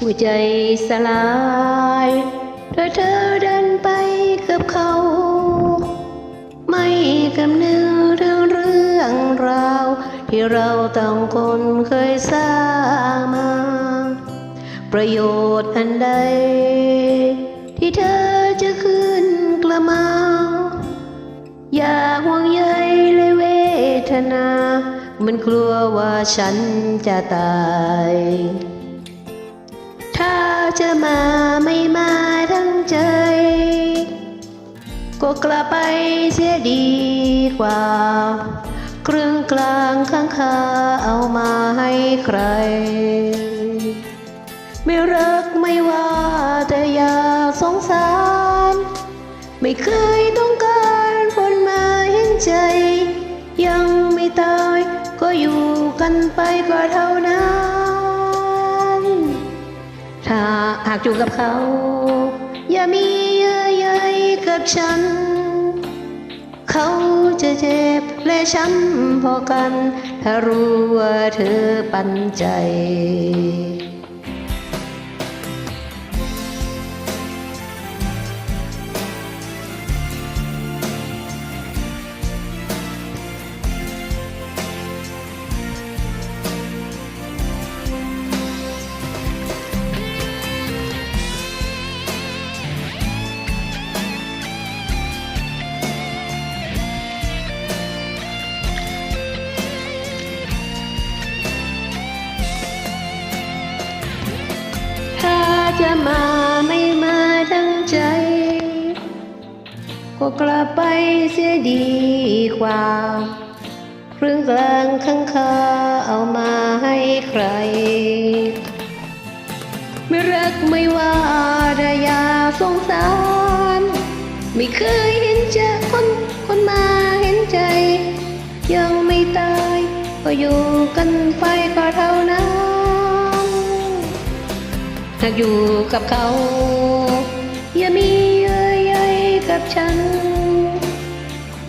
หัวใจสลายเพราะเธอเดินไปกับเขา ไม่กำนึงถึงเรื่องราว ที่เราต่างคนเคยสร้างมา ประโยชน์อันใด ที่เธอจะขึ้นกระมา อย่าห่วงใยเลยเวทนา มันกลัวว่าฉันจะตาย จะมาไม่มาทั้งใจ ก็กลับไปเสียดีกว่า ครึ่งกลางข้างคาเอามาให้ใคร ไม่รักไม่ว่าแต่อย่าสงสาร ไม่เคยต้องการคนมาเห็นใจ ยังไม่ตายก็อยู่กันไปก็เท่านั้น หากอยู่กับเขา อย่ามีเยื่อใยกับฉัน เขาจะเจ็บและช้ำพอกัน ถ้ารู้ว่าเธอปันใจ มาไม่มาทั้งใจ ก็กลับไปเสียดีกว่าเครื่องกลางข้างคาเอามาให้ใคร ไม่รักไม่ว่าระยาสงสาร ไม่เคยเห็นเจะคนคนมาเห็นใจ ยังไม่ตาย ก็อยู่กันไปก็เท่า หากอยู่กับเขา อย่ามีเยื่อใยกับฉัน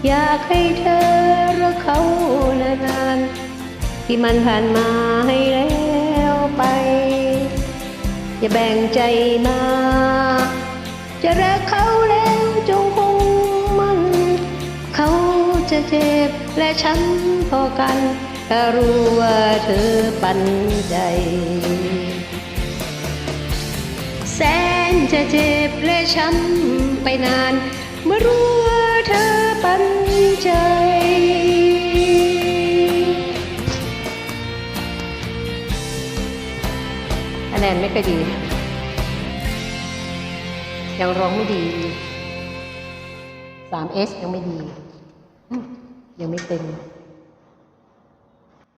อยากให้เธอรักเขานานๆที่มันผ่านมาให้แล้วไป อย่าแบ่งใจมา จะรักเขาแล้วจงคงมัน เขาจะเจ็บและช้ำพอกันถ้ารู้ว่าเธอปันใจ จะเจ็บและช้ำไปนาน เมื่อรู้ว่าเธอปันใจคะแนนไม่ค่อยดี ยังร้องไม่ดี 3S ยังไม่ดี ยังไม่เต็ม